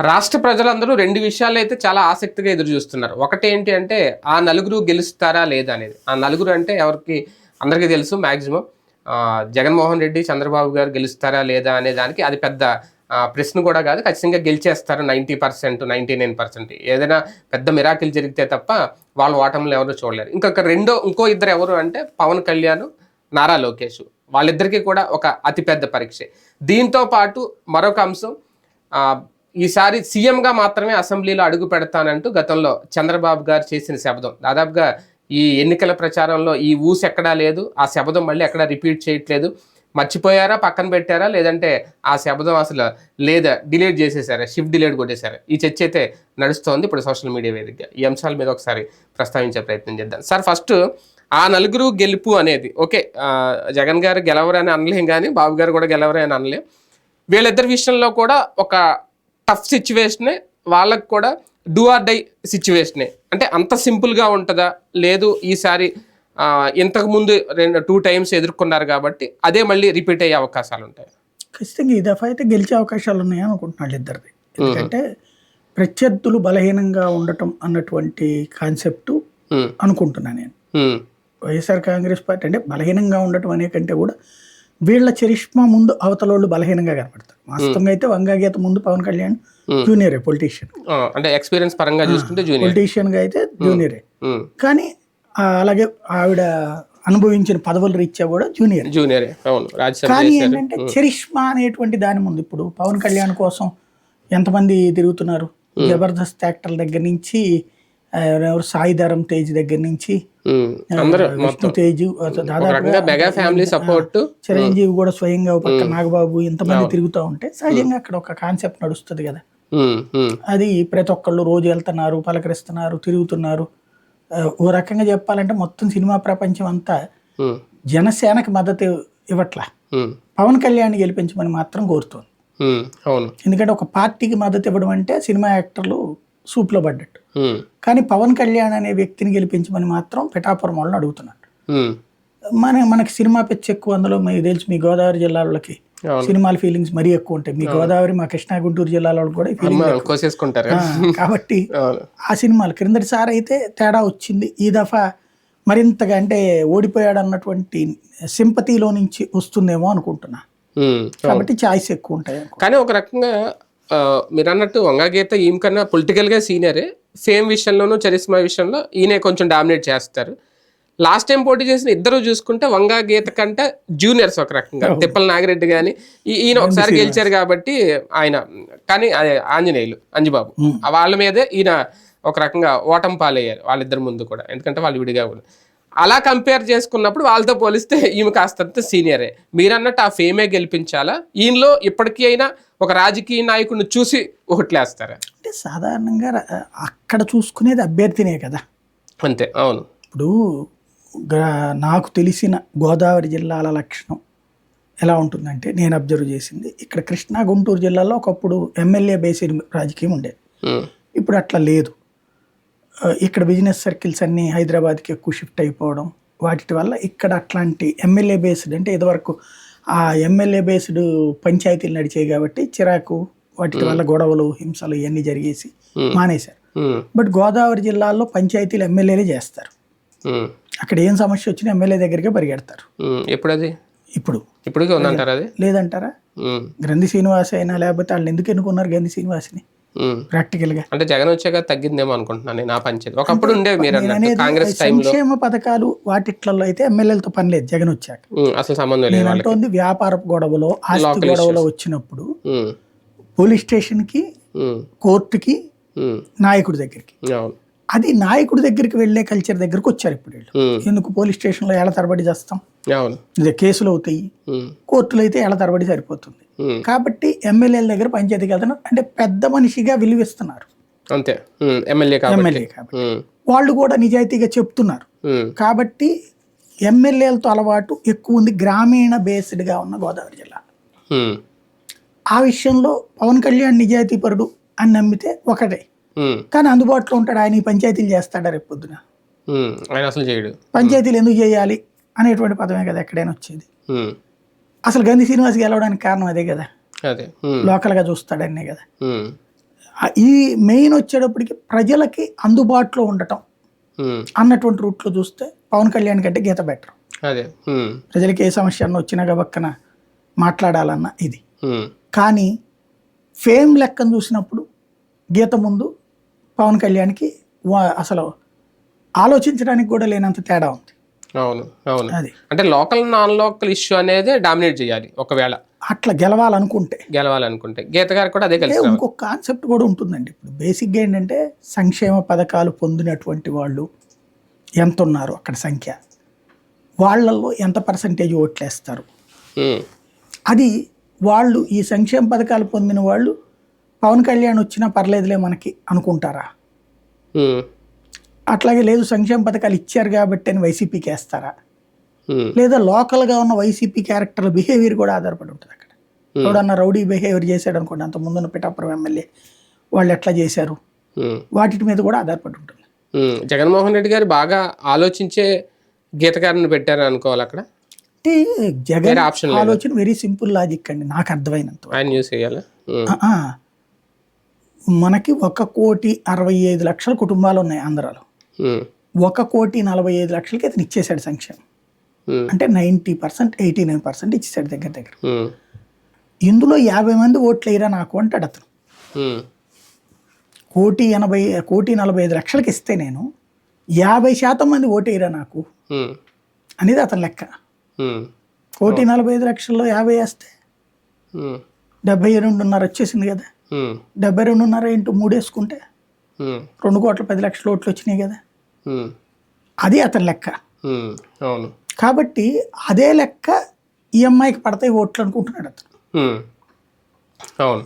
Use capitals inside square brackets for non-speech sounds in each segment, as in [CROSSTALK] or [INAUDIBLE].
రాష్ట్ర ప్రజలందరూ రెండు విషయాలు అయితే చాలా ఆసక్తిగా ఎదురు చూస్తున్నారు. ఒకటి ఏంటి అంటే ఆ నలుగురు గెలుస్తారా లేదా అనేది. ఆ నలుగురు అంటే ఎవరికి అందరికీ తెలుసు మ్యాక్సిమం జగన్మోహన్ రెడ్డి చంద్రబాబు గారు గెలుస్తారా లేదా అనే దానికి అది పెద్ద ప్రశ్న కూడా కాదు. ఖచ్చితంగా గెలిచేస్తారు ninety percent ninety nine percent. ఏదైనా పెద్ద మిరాకిల్ జరిగితే తప్ప వాళ్ళ ఓటములు ఎవరు చూడలేరు. ఇంకొక రెండో ఇంకో ఇద్దరు ఎవరు అంటే పవన్ కళ్యాణ్ నారా లోకేష్. వాళ్ళిద్దరికీ కూడా ఒక అతిపెద్ద పరీక్ష. దీంతో పాటు మరొక అంశం ఈసారి సీఎంగా మాత్రమే అసెంబ్లీలో అడుగు పెడతానంటూ గతంలో చంద్రబాబు గారు చేసిన శబ్దం దాదాపుగా ఈ ఎన్నికల ప్రచారంలో ఈ ఊసు ఎక్కడా లేదు ఆ శబ్దం మళ్ళీ ఎక్కడా రిపీట్ చేయట్లేదు. మర్చిపోయారా? పక్కన పెట్టారా? లేదంటే ఆ శబ్దం అసలు లేదా? డిలీట్ చేసేసారా? షిఫ్ట్ డిలీట్ కొట్టేశారా? ఈ చర్చ అయితే నడుస్తోంది. ఇప్పుడు సోషల్ మీడియా వేదికగా ఈ అంశాల మీద ఒకసారి ప్రస్తావించే ప్రయత్నం చేద్దాం. సార్ ఫస్ట్ ఆ నలుగురు గెలుపు అనేది ఓకే జగన్ గారు గెలవరని అనలేం కానీ బాబు గారు కూడా గెలవరని అని అనలేం. వీళ్ళిద్దరి విషయంలో కూడా ఒక టఫ్ సిచ్యువేషనే వాళ్ళకు కూడా డూ ఆర్ డై సిచ్యువేషనే అంటే అంత సింపుల్గా ఉంటుందా? లేదు ఈసారి ఆ, ఇంతకు ముందు రెండు టూ టైమ్స్ ఎదుర్కొన్నారు కాబట్టి అదే మళ్ళీ రిపీట్ అయ్యే అవకాశాలు ఉంటాయి. ఖచ్చితంగా ఈ దఫా అయితే గెలిచే అవకాశాలు ఉన్నాయి అనుకుంటున్నాడు ఇద్దరిది. ఎందుకంటే ప్రత్యర్థులు బలహీనంగా ఉండటం అన్నటువంటి కాన్సెప్ట్ అనుకుంటున్నాను నేను. వైఎస్ఆర్ కాంగ్రెస్ పార్టీ అంటే బలహీనంగా ఉండటం అనే కంటే కూడా వీళ్ళ చరిష్మా ముందు అవతలోళ్ళు బలహీనంగా కనపడతారు. వాస్తవంగా అయితే వంగాగీత ముందు పవన్ కళ్యాణ్ జూనియరే పొలిటీషియన్ అంటే ఎక్స్పీరియన్స్ పరంగా చూసుకుంటే పొలిటీషియన్గా అయితే జూనియరే. కానీ అలాగే ఆవిడ అనుభవించిన పదవుల రీత్యా కూడా జూనియర్. జూనియరే అవును. కానీ ఏంటంటే చరిష్మా అనేటువంటి దాని ముందు ఇప్పుడు పవన్ కళ్యాణ్ కోసం ఎంతమంది తిరుగుతున్నారు? జబర్దస్త్ యాక్టర్ల దగ్గర నుంచి ఎవరు సాయిధరం తేజ్ దగ్గర నుంచి Vishnu Tej mega family support. Chiranjeevi కూడా స్వయంగా ఒక పక్క నాగబాబు ఇంతమంది తిరుగుతూ ఉంటే సహజంగా అక్కడ ఒక కాన్సెప్ట్ నడుస్తుంది కదా. అది ప్రతి ఒక్కళ్ళు రోజు వెళ్తున్నారు పలకరిస్తున్నారు తిరుగుతున్నారు. ఓ రకంగా చెప్పాలంటే మొత్తం సినిమా ప్రపంచం అంతా జనసేనకి మద్దతు ఇవ్వట్ల. పవన్ కళ్యాణ్ గెలిపించమని మాత్రం కోరుతోంది. ఎందుకంటే ఒక పార్టీకి మద్దతు ఇవ్వడం అంటే సినిమా యాక్టర్లు సూప్లో పడ్డట్టు. కానీ పవన్ కళ్యాణ్ అనే వ్యక్తిని గెలిపించమని మాత్రం పిఠాపురం వాళ్ళని అడుగుతున్నాడు. మన మనకి సినిమా పిచ్చి ఎక్కువ అందులో మీకు తెలుసు మీ గోదావరి జిల్లాలకి అవును. సినిమాల ఫీలింగ్స్ మరీ ఎక్కువ ఉంటాయి. మీ గోదావరి మా కృష్ణా గుంటూరు జిల్లాలో కూడా కోసేసుకుంటారు కాబట్టి [LAUGHS] ఆ సినిమాలు క్రిందటిసారి అయితే తేడా వచ్చింది. ఈ దఫా మరింతగా అంటే ఓడిపోయాడు అన్నటువంటి సింపతిలో నుంచి వస్తుందేమో అనుకుంటున్నా. కాబట్టి ఛాయిస్ ఎక్కువ ఉంటాయి. కానీ ఒక రకంగా మీరు అన్నట్టు వంగగీత ఈమె కన్నా పొలిటికల్గా సీనియరే ఫేమ్ విషయంలోనూ చరిస్మా విషయంలో ఈయనే కొంచెం డామినేట్ చేస్తారు. లాస్ట్ టైం పోటీ చేసిన ఇద్దరు చూసుకుంటే వంగా గీత కంటే జూనియర్స్ ఒక రకంగా. తిప్పల నాగిరెడ్డి కానీ ఈయన ఒకసారి గెలిచారు కాబట్టి ఆయన కానీ ఆంజనేయులు అంజబాబు. వాళ్ళ మీదే ఈయన ఒక రకంగా ఓటం పాలయ్యారు వాళ్ళిద్దరి ముందు కూడా. ఎందుకంటే వాళ్ళు విడిగా ఉన్నారు. అలా కంపేర్ చేసుకున్నప్పుడు వాళ్ళతో పోలిస్తే ఈమె కాస్తంత సీనియరే మీరన్నట్టు ఆ ఫేమే గెలిపించాలా? ఈయనలో ఇప్పటికీ అయినా ఒక రాజకీయ నాయకుడిని చూసి ఓట్లేస్తారా? అంటే సాధారణంగా అక్కడ చూసుకునేది అభ్యర్థినే కదా. అంతే అవును. ఇప్పుడు నాకు తెలిసిన గోదావరి జిల్లాల లక్షణం ఎలా ఉంటుందంటే నేను అబ్జర్వ్ చేసింది ఇక్కడ కృష్ణా గుంటూరు జిల్లాలో ఒకప్పుడు ఎమ్మెల్యే బేసిడ్ రాజకీయం ఉండేది ఇప్పుడు అట్లా లేదు. ఇక్కడ బిజినెస్ సర్కిల్స్ అన్నీ హైదరాబాద్కి ఎక్కువ షిఫ్ట్ అయిపోవడం వాటి వల్ల ఇక్కడ అట్లాంటి ఎమ్మెల్యే బేస్డ్ అంటే ఇదివరకు ఆ ఎమ్మెల్యే బేస్డ్ పంచాయతీలు నడిచాయి కాబట్టి చిరాకు వాటి వల్ల గొడవలు హింసలు ఇవన్నీ జరిగేసి మానేశారు. బట్ గోదావరి జిల్లాలో పంచాయతీలు ఎమ్మెల్యేలే చేస్తారు. అక్కడ ఏం సమస్య వచ్చినా ఎమ్మెల్యే దగ్గరికే పరిగెడతారు. ఎప్పుడది? ఇప్పుడు. అది? లేదంటారా? గ్రంథి శ్రీనివాస్ అయినా లేకపోతే వాళ్ళు ఎందుకు ఎన్నుకున్నారు గ్రంథి శ్రీనివాస్ని? ఉమ్. ప్రాక్టికల్గా. అంటే జగన్ వచ్చాక తగ్గిందేమో అనుకుంటున్నాను నేను ఆ పంచాయతీ ఒకప్పుడు ఉండేవి మీరు కాంగ్రెస్ సంక్షేమ పథకాలు వాటిట్లలో అయితే ఎమ్మెల్యేలతో పని లేదు జగన్ వచ్చాక. అసలు సంబంధం లేదు అంటోంది వ్యాపారపు గొడవలో ఆస్తి గొడవలో వచ్చినప్పుడు పోలీస్ స్టేషన్కి ఉమ్, కోర్టుకి నాయకుడి దగ్గరికి. అవును. అది నాయకుడి దగ్గరికి వెళ్ళే కల్చర్ దగ్గరికి వచ్చారు ఇప్పుడు వీళ్ళు. ఎందుకు పోలీస్ స్టేషన్లో ఏళ్ళ తరబడి చేస్తాం? ఇదే కేసులు అవుతాయి. కోర్టులో అయితే ఏళ్ళ తరబడి సరిపోతుంది. కాబట్టి ఎమ్మెల్యేల దగ్గర పంచాయతీ కథను అంటే పెద్ద మనిషిగా విలువిస్తున్నారు. అంతే. ఎమ్మెల్యే ఎమ్మెల్యే కాబట్టి. వాళ్ళు కూడా నిజాయితీగా చెప్తున్నారు. కాబట్టి ఎమ్మెల్యేలతో అలవాటు ఎక్కువ ఉంది. గ్రామీణ బేస్డ్గా ఉన్న గోదావరి జిల్లా. ఆ విషయంలో పవన్ కళ్యాణ్ నిజాయితీపరుడు అని నమ్మితే ఒకటే. కానీ అందుబాటులో ఉంటాడు. ఆయన ఈ పంచాయతీలు చేస్తాడా రేపు పొద్దున? ఆయన అసలు చేయడు. పంచాయతీలు ఎందుకు చేయాలి అనేటువంటి పదమే కదా ఎక్కడైనా వచ్చేది. అసలు గంధి శ్రీనివాస్ గెలవడానికి కారణం అదే కదా. అదే. ఉమ్, లోకల్గా చూస్తాడనే కదా. ఈ మెయిన్ వచ్చేటప్పటికి ప్రజలకి అందుబాటులో ఉండటం అన్నటువంటి రూట్లో చూస్తే పవన్ కళ్యాణ్ కంటే గీత బెటర్. అదే. ప్రజలకి ఏ సమస్య అన్న వచ్చినా గబక్కన మాట్లాడాలన్న ఇది. కానీ ఫేమ్ లెక్కను చూసినప్పుడు గీత ముందు పవన్ కళ్యాణ్కి అసలు ఆలోచించడానికి కూడా లేనంత తేడా ఉంది. అవును అవును. అది. అంటే లోకల్ నాన్ లోకల్ ఇష్యూ అనేది డామినేట్ చేయాలి ఒకవేళ. అట్లా గెలవాలనుకుంటే. గెలవాలనుకుంటే. గీత గారు కూడా అదే కలిసి. ఇంకొక కాన్సెప్ట్ కూడా ఉంటుందండి ఇప్పుడు. బేసిక్గా ఏంటంటే సంక్షేమ పథకాలు పొందినటువంటి వాళ్ళు ఎంత ఉన్నారు అక్కడ సంఖ్య? వాళ్ళల్లో ఎంత పర్సంటేజ్ ఓట్లేస్తారు? అది వాళ్ళు ఈ సంక్షేమ పథకాలు పొందిన వాళ్ళు పవన్ కళ్యాణ్ వచ్చినా పర్లేదులే మనకి అనుకుంటారా? అట్లాగే లేదు సంక్షేమ పథకాలు ఇచ్చారు కాబట్టి అని వైసీపీకి వేస్తారా? లేదా లోకల్గా ఉన్న వైసీపీ క్యారెక్టర్ల బిహేవియర్ కూడా ఆధారపడి ఉంటుంది అక్కడ. ఎవడన్నా రౌడీ బిహేవియర్ చేశాడు అనుకోండి అంత ముందున్న పిఠాపురం ఎమ్మెల్యే వాళ్ళు ఎట్లా చేశారు? వాటి మీద కూడా ఆధారపడి ఉంటుంది. జగన్మోహన్ రెడ్డి గారు బాగా ఆలోచించే గీత గారిని పెట్టారు అనుకోవాలి అక్కడ? అంటే జగన్ ఆలోచన వెరీ సింపుల్ లాజిక్ అండి నాకు అర్థమైనంత. ఆయన న్యూస్ చేయాలి. మనకి ఒక కోటి అరవై ఐదు లక్షల కుటుంబాలు ఉన్నాయి ఆంధ్రాలో. ఒక కోటి నలభై ఐదు లక్షలకి అతను ఇచ్చేశాడు సంక్షేమం. అంటే ninety percent eighty nine percent ఇచ్చేసాడు దగ్గర దగ్గర. ఇందులో యాభై మంది ఓట్లు వేయరా నాకు అంటాడు అతను. కోటి ఎనభై కోటి నలభై ఐదు లక్షలకి ఇస్తే నేను యాభై శాతం మంది ఓటు వేయరా నాకు? అనేది అతని లెక్క. కోటి నలభై ఐదు లక్షల్లో యాభై వేస్తే డెబ్బై రెండున్నర వచ్చేసింది కదా. డెబ్బై రెండున్నర ఇంటూ మూడు వేసుకుంటే రెండు కోట్ల పది లక్షల ఓట్లు వచ్చినాయి కదా. అది అతని లెక్క. అవును. కాబట్టి అదే లెక్క ఈ అమ్మాయికి పడతాయి ఓట్లు అనుకుంటున్నాడు అతను. అవును.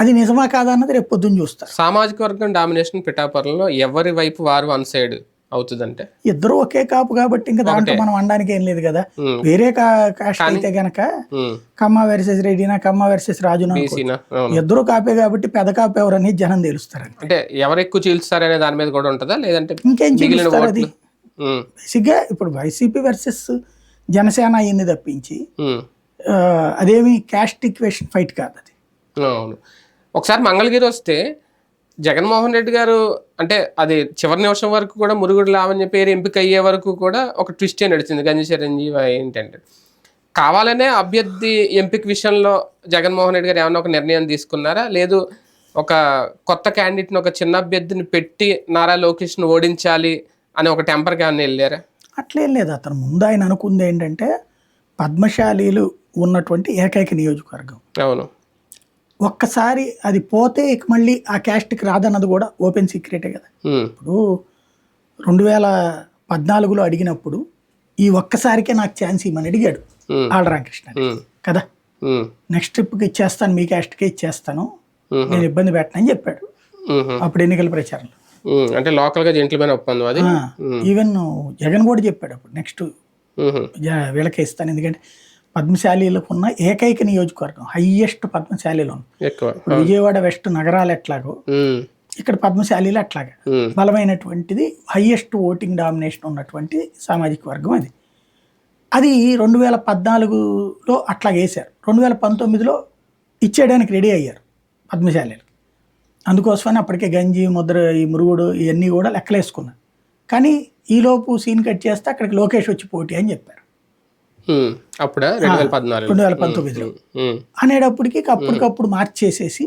అది నిజమా కాదా అన్నది రేపు పొద్దున్న చూస్తారు. సామాజిక వర్గం డామినేషన్ పిఠాపురంలో ఎవరి వైపు వారు వన్ సైడ్? అవుతుందంటే? ఇద్దరు ఒకే కాపు కాబట్టి ఇంకా దాంట్లో మనం అనడానికి ఏం లేదు కదా. వేరే కాస్ట్ అయితే గనక కమ్మ వర్సెస్ రెడ్డినా కమ్మ వర్సెస్ రాజునా ఇద్దరు కాపే కాబట్టి పెద్ద కాపు ఎవరని జనం తెలుస్తారని అంటే ఎవరు ఎక్కువ చీల్స్తారనే దాని మీద కూడా ఉంటుందా? లేదంటే ఇంకేం చూపిస్తారు అది? బేసిక్గా ఇప్పుడు వైసీపీ వర్సెస్ జనసేన అయ్యింది తప్పించి అదేమి క్యాస్ట్ ఈక్వేషన్ ఫైట్ కాదు అది అవును. ఒకసారి మంగళగిరి వస్తే జగన్మోహన్ రెడ్డి గారు అంటే అది చివరి నిమిషం వరకు కూడా మురుగుడు లావణ్య పేరు ఎంపిక అయ్యే వరకు కూడా ఒక ట్విస్టే నడిచింది గంజి చిరంజీవి ఏంటంటే. కావాలనే అభ్యర్థి ఎంపిక విషయంలో జగన్మోహన్ రెడ్డి గారు ఏమైనా ఒక నిర్ణయం తీసుకున్నారా? లేదు ఒక కొత్త క్యాండిడేట్ని ఒక చిన్న అభ్యర్థిని పెట్టి నారా లోకేష్ను ఓడించాలి అని ఒక టెంపర్కి ఏమైనా వెళ్ళారా? అట్లేం లేదు. అతను ముందు ఆయన అనుకుంది ఏంటంటే పద్మశాలీలు ఉన్నటువంటి ఏకైక నియోజకవర్గం. అవును. ఒక్కసారి అది పోతే ఇక మళ్ళీ ఆ క్యాస్ట్కి రాదన్నది కూడా ఓపెన్ సీక్రెటే కదా. ఇప్పుడు రెండు వేల పద్నాలుగులో అడిగినప్పుడు ఈ ఒక్కసారికే నాకు ఛాన్స్ ఇవ్వమని అడిగాడు ఆళ్ళ రామకృష్ణ కదా? నెక్స్ట్ ట్రిప్కి ఇచ్చేస్తాను మీ క్యాస్ట్కే ఇచ్చేస్తాను నేను ఇబ్బంది పెట్టనని చెప్పాడు. అప్పుడు ఎన్నికల ప్రచారంలో. అంటే లోకల్గా జెంట్లమైన ఒప్పందం అది? ఈవెన్ జగన్ కూడా చెప్పాడు అప్పుడు నెక్స్ట్ వీళ్ళకే ఇస్తాను ఎందుకంటే పద్మశాలీలకు ఉన్న ఏకైక నియోజకవర్గం హయ్యెస్ట్ పద్మశాలీలో విజయవాడ వెస్ట్ నగరాలు ఎట్లాగో ఇక్కడ పద్మశాలీలు అట్లాగా. బలమైనటువంటిది హయ్యెస్ట్ ఓటింగ్ డామినేషన్ ఉన్నటువంటి సామాజిక వర్గం అది. అది రెండు వేల పద్నాలుగులో అట్లా వేశారు. రెండు వేల పంతొమ్మిదిలో ఇచ్చేయడానికి రెడీ అయ్యారు పద్మశాలీలు. అందుకోసమని అప్పటికే గంజి ముద్ర ఈ మురుగుడు ఇవన్నీ కూడా లెక్కలేసుకున్నారు. కానీ ఈలోపు సీన్ కట్ చేస్తే అక్కడికి లోకేష్ వచ్చి పోటీ అని చెప్పారు. అప్పుడా? రెండు వేల పద్నాలుగు రెండు వేల పంతొమ్మిదిలో అనేటప్పటికి అప్పటికప్పుడు మార్చేసేసి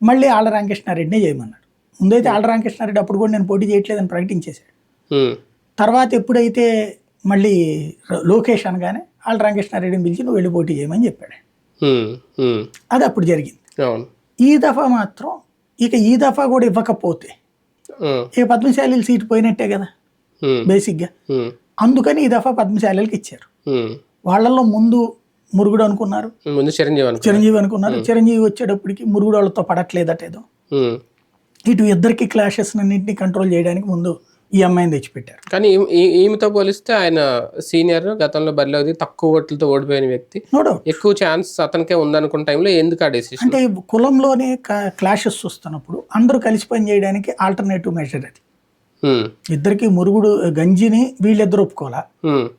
మళ్ళీ ఆళ్ళ రామకృష్ణారెడ్డినే చేయమన్నాడు ముందైతే ఆళ్ళ రామకృష్ణారెడ్డి అప్పుడు కూడా నేను పోటీ చేయట్లేదని ప్రకటించేశాడు. తర్వాత ఎప్పుడైతే మళ్ళీ లోకేష్ అనగానే ఆళ్ళ రామకృష్ణారెడ్డిని పిలిచి నువ్వు వెళ్ళి పోటీ చేయమని చెప్పాడు. అది అప్పుడు జరిగింది. ఈ దఫా మాత్రం ఇక ఈ దఫా కూడా ఇవ్వకపోతే ఇక పద్మశాలీలు సీటు పోయినట్టే కదా బేసిక్గా. అందుకని ఈ దఫా పద్మశాలీలకు ఇచ్చారు. వాళ్ళల్లో ముందు మురుగుడు అనుకున్నారు. ముందు చిరంజీవి చిరంజీవి అనుకున్నారు. చిరంజీవి వచ్చేటప్పటికి మురుగుడు వాళ్ళతో పడట్లేదట ఏదో. ఇటు ఇద్దరికి క్లాషెస్ అన్నింటినీ కంట్రోల్ చేయడానికి ముందు ఈ అమ్మాయిని తెచ్చిపెట్టారు. కానీ ఈమెతో పోలిస్తే ఆయన సీనియర్ గతంలో బరిలో తక్కువ ఓట్లతో ఓడిపోయిన వ్యక్తి. ఎక్కువ ఛాన్స్ అతనికే ఉందనుకున్న టైంలో ఎందుకు ఆ డెసిషన్ అంటే కులంలోనే క్లాషెస్ వస్తున్నప్పుడు అందరూ కలిసి పని చేయడానికి ఆల్టర్నేటివ్ మెజర్ అది. ఇద్దరికి మురుగుడు గంజిని వీళ్ళిద్దరు ఒప్పుకోవాలా?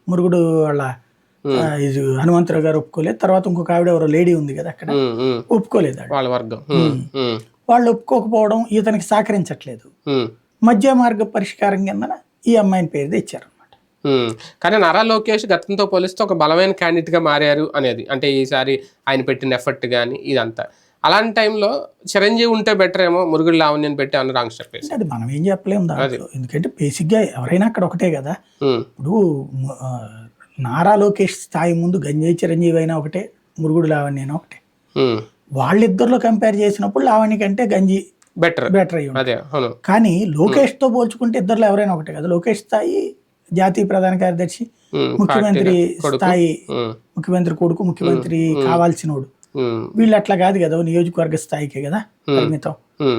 మురుగుడు వాళ్ళ ఇది హనుమంతరావు గారు ఒప్పుకోలేదు. తర్వాత ఇంకొక ఆవిడ ఎవరో లేడీ ఉంది కదా అక్కడ. ఒప్పుకోలేదు. వాళ్ళ వర్గం. వాళ్ళు ఒప్పుకోకపోవడం ఇతనికి సహకరించట్లేదు. మధ్య మార్గ పరిష్కారం కిందన ఈ అమ్మాయిని పేరు తెచ్చారు. కానీ నారా లోకేష్ గతంతో పోలిస్తే ఒక బలమైన candidate గా మారారు అనేది. అంటే ఈసారి ఆయన పెట్టిన ఎఫర్ట్ కానీ ఇదంతా. అలాంటి టైంలో చిరంజీవి ఉంటే బెటర్ ఏమో మురుగుడు లావణ్యని పెట్టి అన్న రాంగ్ స్టెప్ అది మనం ఏం చెప్పలేము దాంట్లో. ఎందుకంటే బేసిక్గా ఎవరైనా అక్కడ ఒకటే కదా. ఇప్పుడు నారా లోకేష్ స్థాయి ముందు గంజాయి చిరంజీవి అయినా ఒకటే మురుగుడు లావణ్య అయినా ఒకటే. వాళ్ళిద్దరిలో కంపేర్ చేసినప్పుడు లావణ్య కంటే గంజి బెటర్ బెటర్ అయ్యి కానీ లోకేష్తో పోల్చుకుంటే ఇద్దరిలో ఎవరైనా ఒకటే కదా? లోకేష్ స్థాయి జాతీయ ప్రధాన కార్యదర్శి ముఖ్యమంత్రి. స్థాయి ముఖ్యమంత్రి కొడుకు ముఖ్యమంత్రి కావాల్సినోడు. వీళ్ళు అట్లా కాదు కదా? నియోజకవర్గ స్థాయికే కదా పరిమితం.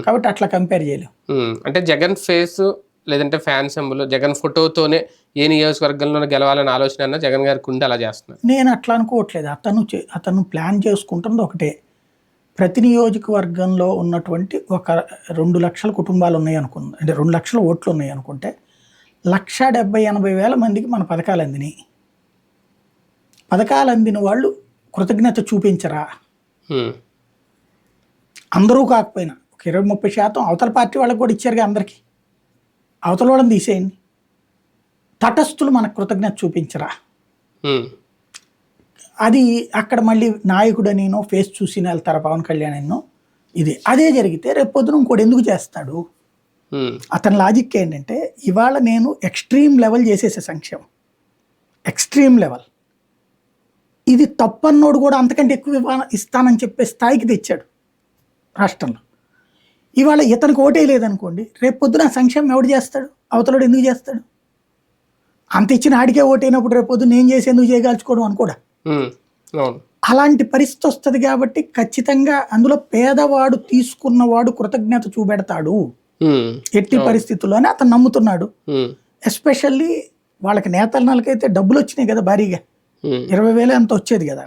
కాబట్టి అట్లా కంపేర్ చేయలేం. ఉమ్, అంటే జగన్ ఫేస్ లేదంటే ఫ్యాన్ సింబల్ జగన్ ఫోటోతోనే ఏ నియోజకవర్గంలో గెలవాలని ఆలోచన అన్న జగన్ గారికి ఉండి అలా చేస్తున్నారు. నేను అట్లా అనుకోవట్లేదు. అతను అతను ప్లాన్ చేసుకుంటుంది ఒకటే. ప్రతి నియోజకవర్గంలో ఉన్నటువంటి ఒక రెండు లక్షల కుటుంబాలు ఉన్నాయి అనుకుంది అంటే రెండు లక్షల ఓట్లు ఉన్నాయి అనుకుంటే లక్ష డెబ్బై ఎనభై వేల మందికి మన పథకాలు అందినాయి. పథకాలు అందిన వాళ్ళు కృతజ్ఞత చూపించరా? అందరూ కాకపోయినా ఒక ఇరవై ముప్పై శాతం అవతల పార్టీ వాళ్ళకి కూడా ఇచ్చారుగా అందరికీ. అవతల వాళ్ళని తీసేయండి. తటస్థులు మనకు కృతజ్ఞత చూపించరా. అది అక్కడ మళ్ళీ నాయకుడనినో ఫేస్ చూసి వెళ్తారా పవన్ కళ్యాణ్ ఎన్నో ఇది అదే జరిగితే రేపు పొద్దున ఇంకోటి ఎందుకు చేస్తాడు? అతని లాజిక్ ఏంటంటే ఇవాళ నేను ఎక్స్ట్రీమ్ లెవెల్ చేసేసే సంక్షేమం. Extreme level. ఇది తప్పన్నోడు కూడా అంతకంటే ఎక్కువ ఇస్తానని చెప్పే స్థాయికి తెచ్చాడు రాష్ట్రంలో. ఇవాళ ఇతనికి ఓటే లేదనుకోండి రేపు పొద్దున సంక్షేమం ఎవడు చేస్తాడు? అవతలోడు ఎందుకు చేస్తాడు? అంత ఇచ్చిన ఆడికే ఓటైనప్పుడు రేపు పొద్దున నేను చేసి ఎందుకు చేయగలుచుకోవడం అనుకోడా? అలాంటి పరిస్థితి వస్తుంది కాబట్టి ఖచ్చితంగా అందులో పేదవాడు తీసుకున్నవాడు కృతజ్ఞత చూపెడతాడు. ఎట్టి పరిస్థితుల్లోనే అతను నమ్ముతున్నాడు. ఎస్పెషల్లీ వాళ్ళకి నేతలనలకైతే డబ్బులు వచ్చినాయి కదా భారీగా. ఇరవై వేలు ఎంత వచ్చేది కదా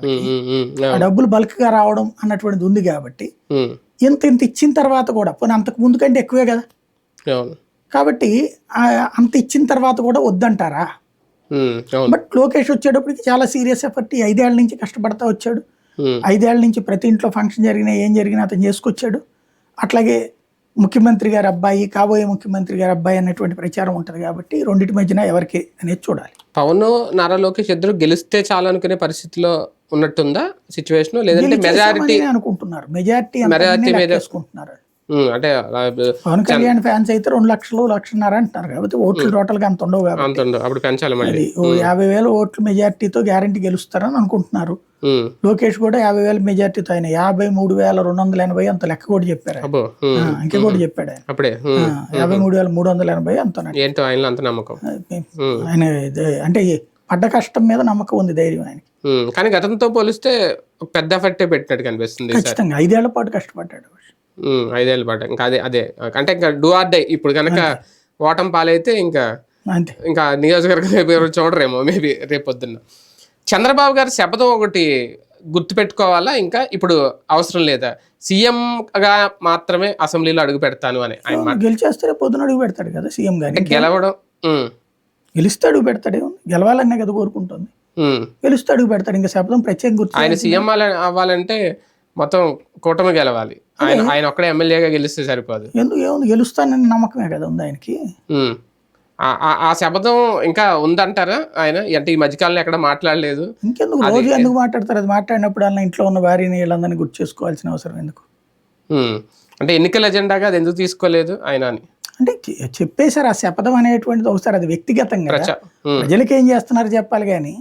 ఆ డబ్బులు బల్క్గా రావడం అన్నటువంటిది ఉంది కాబట్టి. ఇంత ఇంత ఇచ్చిన తర్వాత కూడా పోనీ అంతకు ముందు కంటే ఎక్కువే కదా? కాబట్టి అంత ఇచ్చిన తర్వాత కూడా వద్దంటారా? బట్ లోకేష్ వచ్చేటప్పటికి చాలా సీరియస్ ఎఫర్ట్ ఐదేళ్ళ నుంచి కష్టపడతా వచ్చాడు. ఐదేళ్ళ నుంచి ప్రతి ఇంట్లో ఫంక్షన్ జరిగినా ఏం జరిగినా అతను చేసుకొచ్చాడు. అట్లాగే ముఖ్యమంత్రి గారి అబ్బాయి కాబోయే ముఖ్యమంత్రి గారి అబ్బాయి అనేటువంటి ప్రచారం ఉంటుంది కాబట్టి రెండింటి మధ్యన ఎవరికి అనేది చూడాలి. పవన్ నారా లోకేష్ ఇద్దరు గెలిస్తే చాలు అనుకునే పరిస్థితిలో ఉన్నట్టుందా సిచ్యువేషన్ లేదంటే మెజారిటీ అనుకుంటున్నారు. మెజారిటీ మీద- వేసుకుంటున్నారు అంటే పవన్ కళ్యాణ్ ఫ్యాన్స్ అయితే రెండు లక్షలు లక్షన్నర అంటున్నారు. కాబట్టి ఓట్లు టోటల్గా అంత ఉండవు అంత. అప్పుడు పెంచాలి మళ్ళీ. యాభై వేల ఓట్లు మెజార్టీతో గ్యారంటీ గెలుస్తారని అనుకుంటున్నారు. లోకేష్ కూడా యాభై వేల మెజార్టీతో ఆయన. యాభై మూడు వేల రెండు వందల ఎనభై అంత లెక్క కూడా చెప్పారు ఆయన. ఇంకా కూడా చెప్పాడు ఆయన. అప్పుడే యాభై మూడు వేల మూడు వందల ఎనభై అంత ఏంటో ఆయనలో అంత నమ్మకం. ఆయన అంటే పడ్డ కష్టం మీద నమ్మకం ఉంది ధైర్యం ఆయనకి. కానీ గతంతో పోలిస్తే పెద్ద ఎఫెక్టే పెట్టినట్టు కనిపిస్తుంది ఖచ్చితంగా. ఐదేళ్ళ పాటు కష్టపడ్డాడు ఉమ్, ఐదేళ్ళు పాటు. ఇంకా అదే అదే. అంటే ఇంకా డూ ఆర్ డై. ఇప్పుడు కనుక ఓటం పాలైతే ఇంకా అంతే. ఇంకా నియోజకవర్గం చూడరేమో మేబీ రేపు పొద్దున్న. చంద్రబాబు గారి శపథం ఒకటి గుర్తుపెట్టుకోవాలా? ఇంకా ఇప్పుడు అవసరం లేదా? సీఎం గా మాత్రమే అసెంబ్లీలో అడుగు పెడతాను అని ఆయన. గెలిచేస్తే పొద్దున అడుగు పెడతాడు కదా సీఎం గారి. గెలవడం గెలిస్తే అడుగు పెడతాడే గెలవాలనే కదా కోరుకుంటుంది. గెలిస్తే అడుగు పెడతాడు. ఇంకా శబ్దం ప్రత్యేక గుర్తు ఆయన సీఎం అవ్వాల- అవ్వాలంటే మొత్తం కూటమి గెలవాలి. ఆయన ఆయన ఒక్కడే ఎమ్మెల్యేగా గెలిస్తే సరిపోదు. ఎందుకు ఏముంది? గెలుస్తానని నమ్మకమే కదా ఉంది ఆయనకి. ఆ- శపథం ఇంకా ఉందంటారా ఆయన? అంటే ఈ మధ్యకాలంలో ఎక్కడ మాట్లాడలేదు. ఇంకెందుకు? రోజు ఎందుకు మాట్లాడతారు? అది మాట్లాడినప్పుడు అలా ఇంట్లో ఉన్న భార్యని వీళ్ళందరినీ గుర్తు చేసుకోవాల్సిన అవసరం ఎందుకు. అంటే ఎన్నికల ఎజెండాగా అది ఎందుకు తీసుకోలేదు ఆయన అని? అంటే చెప్పేశారు ఆ శపథం అనేటువంటిది ఒకసారి అది వ్యక్తిగతంగా ప్రజలకి ఏం చేస్తున్నారు చెప్పాలి కానీ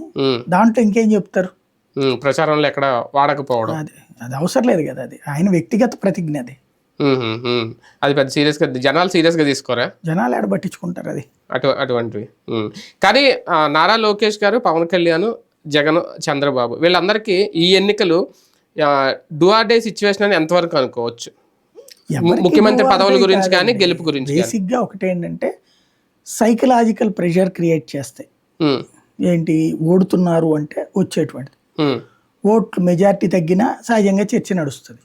దాంట్లో ఇంకేం చెప్తారు? ప్రచారంలో ఎక్కడ వాడకపోవడం. అది అది అవసరం లేదు కదా అది. ఆయన వ్యక్తిగత ప్రతిజ్ఞ అది. అది పెద్ద సీరియస్గా జనాలు సీరియస్గా తీసుకోరా? జనాలు ఆడ పట్టించుకుంటారు అది. అటు అటువంటివి. కానీ నారా లోకేష్ గారు పవన్ కళ్యాణ్ జగన్ చంద్రబాబు వీళ్ళందరికీ ఈ ఎన్నికలు డూ ఆర్ డే సిచ్యువేషన్ అని ఎంతవరకు అనుకోవచ్చు? ముఖ్యమంత్రి పదవుల గురించి కానీ గెలుపు గురించి కానీ. బేసిక్గా ఒకటి ఏంటంటే సైకలాజికల్ ప్రెషర్ క్రియేట్ చేస్తాయి ఏంటి? ఓడుతున్నారు అంటే వచ్చేటువంటిది. ఓట్లు మెజారిటీ తగ్గినా సహజంగా చర్చ నడుస్తుంది.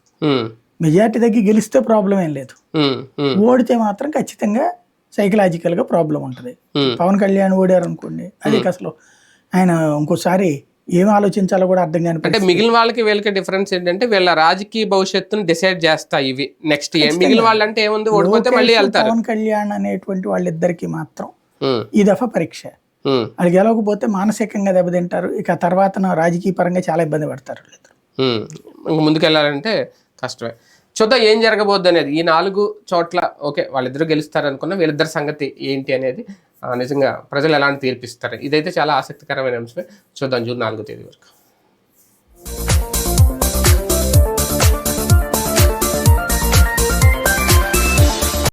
మెజారిటీ తగ్గి గెలిస్తే ప్రాబ్లం ఏం లేదు. ఓడితే మాత్రం ఖచ్చితంగా సైకలాజికల్గా ప్రాబ్లం ఉంటుంది. పవన్ కళ్యాణ్ ఓడారు అనుకోండి అది అసలు ఆయన ఇంకోసారి ఏం ఆలోచించాలో కూడా అర్థం కాని అంటే మిగిలిన వాళ్ళకి వీళ్ళకి డిఫరెన్స్ ఏంటంటే వీళ్ళ రాజకీయ భవిష్యత్తును డిసైడ్ చేస్తా ఇవి నెక్స్ట్ ఏం. మిగిలిన వాళ్ళంటే ఏముంది? ఓడిపోతే మళ్ళీ వెళ్తారు. పవన్ కళ్యాణ్ అనేటువంటి వాళ్ళిద్దరికి మాత్రం ఈ దఫా పరీక్ష. వాళ్ళు గెలవకపోతే మానసికంగా దెబ్బతింటారు. ఇక తర్వాత రాజకీయ పరంగా చాలా ఇబ్బంది పడతారు ముందుకెళ్ళాలంటే కష్టమే. చూద్దాం ఏం జరగబోద్దు అనేది. ఈ నాలుగు చోట్ల ఓకే వాళ్ళిద్దరూ గెలుస్తారు అనుకున్న వీళ్ళిద్దరి సంగతి ఏంటి అనేది నిజంగా ప్రజలు ఎలాంటి తీర్పిస్తారు ఇదైతే చాలా ఆసక్తికరమైన అంశమే. చూద్దాం జూన్ నాలుగో తేదీ వరకు.